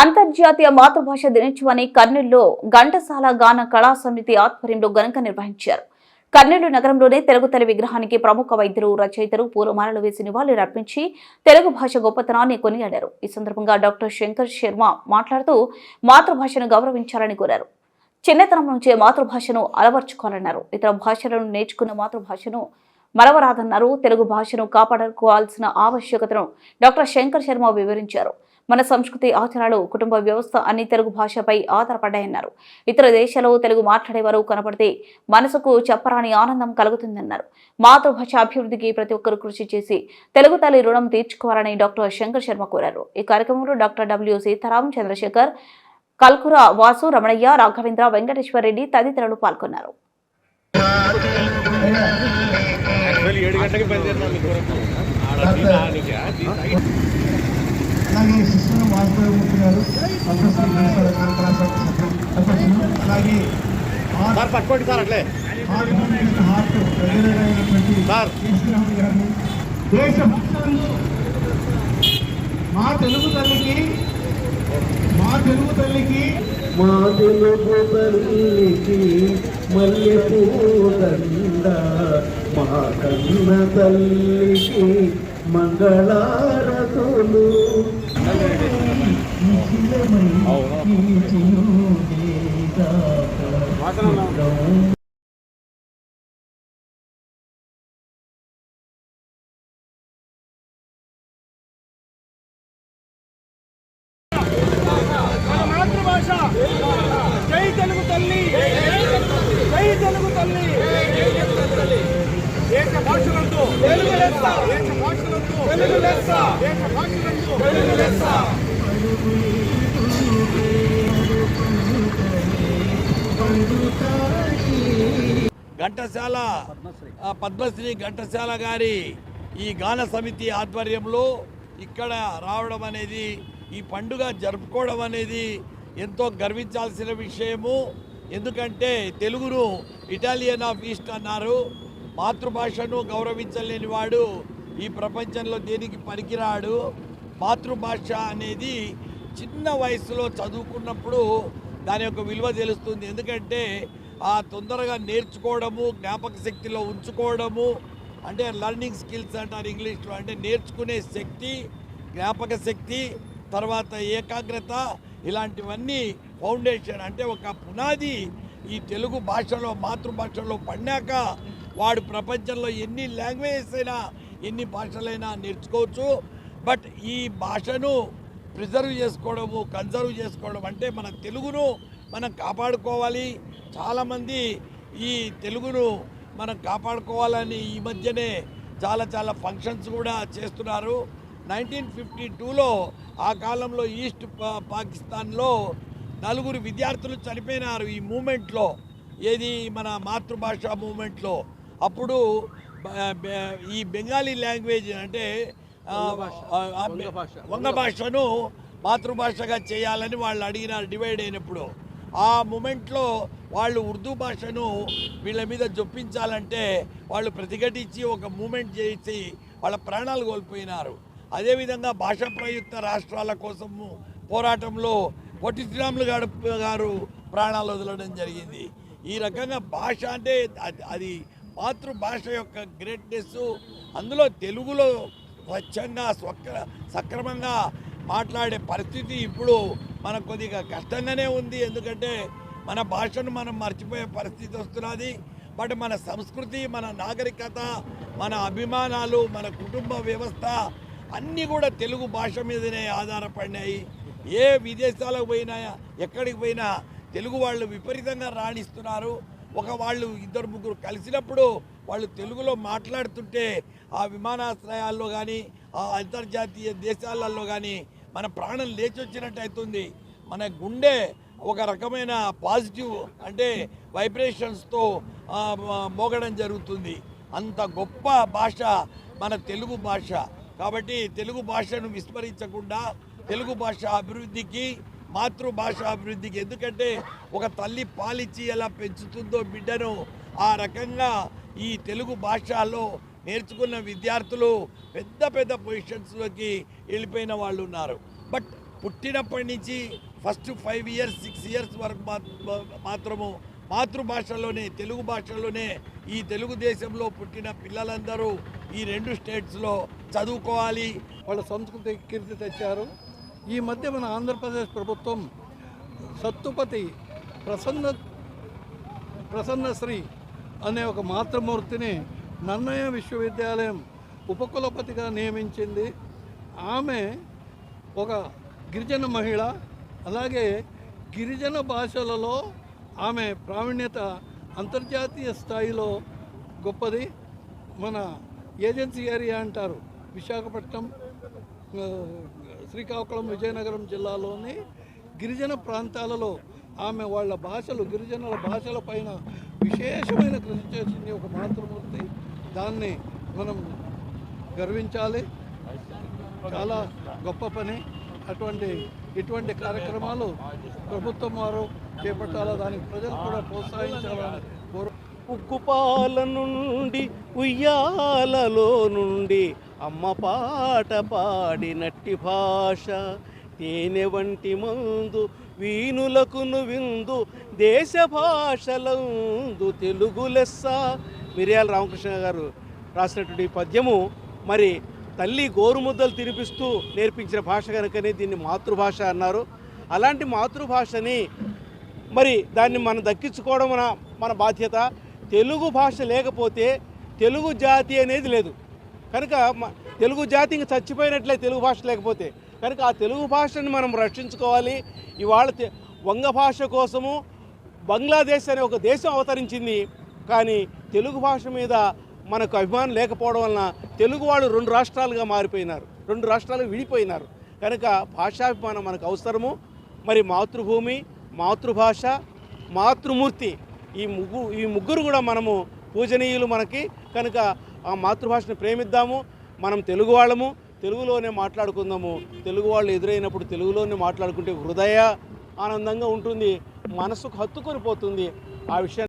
అంతర్జాతీయ మాతృభాష దినోత్సవాన్ని కర్నూలులో ఘంటసాల గాన కళా సమితి ఆధ్వర్యంలో ఘనంగా నిర్వహించారు. కర్నూలు నగరంలోనే తెలుగు తల్లి విగ్రహానికి ప్రముఖ వైద్యులు రచయితలు పూలమాలలు వేసి నివాళులు అర్పించి తెలుగు భాష గొప్పతనాన్ని కొనియాడారు. ఈ సందర్భంగా డాక్టర్ శంకర్ శర్మ మాట్లాడుతూ మాతృభాషను గౌరవించాలని కోరారు. చిన్నతనం నుంచే మాతృభాషను అలవర్చుకోవాలన్నారు. ఇతర భాషలను నేర్చుకున్న మాతృభాషను మరవరాదన్నారు. తెలుగు భాషను కాపాడుకోవాల్సిన ఆవశ్యకతను డాక్టర్ శంకర్ శర్మ వివరించారు. మన సంస్కృతి ఆచారాలు కుటుంబ వ్యవస్థ అన్ని తెలుగు భాషపై ఆధారపడ్డాయన్నారు. ఇతర దేశాల్లో తెలుగు మాట్లాడేవారు కనపడితే మనసుకు చెప్పరాని ఆనందం కలుగుతుందన్నారు. మాతృభాష అభివృద్ధికి ప్రతి ఒక్కరూ కృషి చేసి తెలుగు తల్లి రుణం తీర్చుకోవాలని డాక్టర్ శంకర్ శర్మ కోరారు. ఈ కార్యక్రమంలో డాక్టర్ డబ్ల్యూ సీతారాం చంద్రశేఖర్ కల్కుర వాసు రమణయ్య రాఘవేంద్ర వెంకటేశ్వర రెడ్డి తదితరులు పాల్గొన్నారు. యాక్చువల్లీ ఏడు గంటలకి బయలుదేరుతాం అలాగే శిశువులు వాసుదేవమూర్తి గారు సంతోషం అధ్యక్షులు అలాగే సార్ పట్టుకోండి సార్ అట్లే. Heart sir. దేశం మా తెలుగు తల్లికి మా తెలుగు తల్లికి మా తెలుగు తల్లికి మల్లెపూదండ మా కన్న తల్లికి మంగళారతులు మన మాతృభాష జై తెలుగు తల్లి జై తెలుగు తల్లి దేశ భాషలందు తెలుగు లెస్స దేశ భాషలందు తెలుగు లెస్స దేశ భాషలందు తెలుగు లెస్స ఘంటసాల ఘంటశాల పద్మశ్రీ ఘంటసాల గారి ఈ గాన సమితి ఆధ్వర్యంలో ఇక్కడ రావడం అనేది ఈ పండుగ జరుపుకోవడం అనేది ఎంతో గర్వించాల్సిన విషయము. ఎందుకంటే తెలుగును ఇటాలియన్ ఆఫ్ ఈస్ట్ అన్నారు. మాతృభాషను గౌరవించలేని వాడు ఈ ప్రపంచంలో దేనికి పనికిరాడు మాతృభాష అనేది చిన్న వయసులో చదువుకున్నప్పుడు దాని యొక్క విలువ తెలుస్తుంది. ఎందుకంటే ఆ తొందరగా నేర్చుకోవడము జ్ఞాపక శక్తిలో ఉంచుకోవడము అంటే లర్నింగ్ స్కిల్స్ అంటారు ఇంగ్లీష్లో. అంటే నేర్చుకునే శక్తి జ్ఞాపక శక్తి తర్వాత ఏకాగ్రత ఇలాంటివన్నీ ఫౌండేషన్. అంటే ఒక పునాది ఈ తెలుగు భాషలో మాతృభాషలో పడినాక వాడు ప్రపంచంలో ఎన్ని లాంగ్వేజెస్ అయినా ఎన్ని భాషలైనా నేర్చుకోవచ్చు. బట్ ఈ భాషను ప్రిజర్వ్ చేసుకోవడము కన్జర్వ్ చేసుకోవడం అంటే మన తెలుగును మనం కాపాడుకోవాలి. చాలామంది ఈ తెలుగును మనం కాపాడుకోవాలని ఈ మధ్యనే చాలా చాలా ఫంక్షన్స్ కూడా చేస్తున్నారు. నైన్టీన్ ఫిఫ్టీ టూలో ఆ కాలంలో ఈస్ట్ పా- పాకిస్తాన్లో నలుగురు విద్యార్థులు చనిపోయినారు ఈ మూమెంట్లో. ఏది? మన మాతృభాష మూమెంట్లో. అప్పుడు ఈ బెంగాలీ లాంగ్వేజ్ అంటే వంగ భాషను మాతృభాషగా చేయాలని వాళ్ళు అడిగినారు డివైడ్ అయినప్పుడు. ఆ మూమెంట్లో వాళ్ళు ఉర్దూ భాషను వీళ్ళ మీద జొప్పించాలంటే వాళ్ళు ప్రతిఘటించి ఒక మూమెంట్ చేసి వాళ్ళ ప్రాణాలు కోల్పోయినారు. అదేవిధంగా భాషా ప్రయుక్త రాష్ట్రాల కోసము పోరాటంలో పొట్టి శ్రీరాములు గారు గారు ప్రాణాలు వదలడం జరిగింది. ఈ రకంగా భాష అంటే అది మాతృభాష యొక్క గ్రేట్నెస్ అందులో తెలుగులో స్వచ్ఛంగా స్వక్ర సక్రమంగా మాట్లాడే పరిస్థితి ఇప్పుడు మనకు కొద్దిగా కష్టంగానే ఉంది. ఎందుకంటే మన భాషను మనం మర్చిపోయే పరిస్థితి వస్తున్నది. బట్ మన సంస్కృతి మన నాగరికత మన అభిమానాలు మన కుటుంబ వ్యవస్థ అన్నీ కూడా తెలుగు భాష మీదనే ఆధారపడినాయి. ఏ విదేశాలకు పోయినా ఎక్కడికి పోయినా తెలుగు వాళ్ళు విపరీతంగా రాణిస్తున్నారు. ఒక వాళ్ళు ఇద్దరు ముగ్గురు కలిసినప్పుడు వాళ్ళు తెలుగులో మాట్లాడుతుంటే ఆ విమానాశ్రయాల్లో కానీ ఆ అంతర్జాతీయ దేశాలలో కానీ మన ప్రాణం లేచి వచ్చినట్టు అవుతుంది మన గుండె ఒక రకమైన పాజిటివ్ అంటే వైబ్రేషన్స్తో మోగడం జరుగుతుంది. అంత గొప్ప భాష మన తెలుగు భాష. కాబట్టి తెలుగు భాషను విస్మరించకుండా తెలుగు భాష అభివృద్ధికి మాతృభాష అభివృద్ధికి ఎందుకంటే ఒక తల్లి పాలిచ్చి ఎలా పెంచుతుందో బిడ్డను ఆ రకంగా ఈ తెలుగు భాషలో నేర్చుకున్న విద్యార్థులు పెద్ద పెద్ద పొజిషన్స్లోకి వెళ్ళిపోయిన వాళ్ళు ఉన్నారు బట్ పుట్టినప్పటి నుంచి first five years six years వరకు మాత్రము మాతృభాషలోనే తెలుగు భాషలోనే ఈ తెలుగుదేశంలో పుట్టిన పిల్లలందరూ ఈ రెండు స్టేట్స్లో చదువుకోవాలి. వాళ్ళ సంస్కృతి కీర్తి తెచ్చారు. ఈ మధ్య మన ఆంధ్రప్రదేశ్ ప్రభుత్వం సత్తుపతి ప్రసన్న ప్రసన్నశ్రీ అనే ఒక మాతృమూర్తిని నన్నయ విశ్వవిద్యాలయం ఉపకులపతిగా నియమించింది. ఆమె ఒక గిరిజన మహిళ అలాగే గిరిజన భాషలలో ఆమె ప్రావీణ్యత అంతర్జాతీయ స్థాయిలో గొప్పది. మన ఏజెన్సీ ఏరియా అంటారు విశాఖపట్నం శ్రీకాకుళం విజయనగరం జిల్లాలోని గిరిజన ప్రాంతాలలో ఆమె వాళ్ళ భాషలు గిరిజనుల భాషల పైన విశేషమైన కృషి చేసింది ఒక మాతృమూర్తి. దాన్ని మనం గర్వించాలి. చాలా గొప్ప పని. అటువంటి ఇటువంటి కార్యక్రమాలు ప్రభుత్వం వారు చేపట్టాలా? దానికి ప్రజలు కూడా ప్రోత్సహించాలని ఉక్కుపాల నుండి ఉయ్యాలలో నుండి అమ్మ పాట పాడినట్టి భాష తేనె వంటి మందు వీణులకును విందు దేశ భాషలందు తెలుగు లెస్స. మిరియాల రామకృష్ణ గారు రాసినటువంటి ఈ పద్యము మరి తల్లి గోరుముద్దలు తినిపిస్తూ నేర్పించిన భాష కనుకనే దీన్ని మాతృభాష అన్నారు. అలాంటి మాతృభాషని మరి దాన్ని మనం దక్కించుకోవడం మన మన బాధ్యత. తెలుగు భాష లేకపోతే తెలుగు జాతి అనేది లేదు. కనుక మ- తెలుగు జాతి ఇంక చచ్చిపోయినట్లే తెలుగు భాష లేకపోతే. కనుక ఆ తెలుగు భాషని మనం రక్షించుకోవాలి. ఇవాళ తె- వంగ భాష కోసము బంగ్లాదేశ్ అనే ఒక దేశం అవతరించింది. కానీ తెలుగు భాష మీద మనకు అభిమానం లేకపోవడం వలన తెలుగు వాళ్ళు రెండు రాష్ట్రాలుగా మారిపోయినారు. రెండు రాష్ట్రాలు విడిపోయినారు. కనుక భాషాభిమానం మనకు అవసరము. మరి మాతృభూమి మాతృభాష మాతృమూర్తి ఈ ముగ్గు ఈ ముగ్గురు కూడా మనము పూజనీయులు మనకి. కనుక ఆ మాతృభాషను ప్రేమిద్దాము మనం తెలుగు వాళ్ళము తెలుగులోనే మాట్లాడుకుందాము. తెలుగు వాళ్ళు ఎదురైనప్పుడు తెలుగులోనే మాట్లాడుకుంటే హృదయ ఆనందంగా ఉంటుంది మనసుకు హత్తుకొని పోతుంది. ఆ విషయాన్ని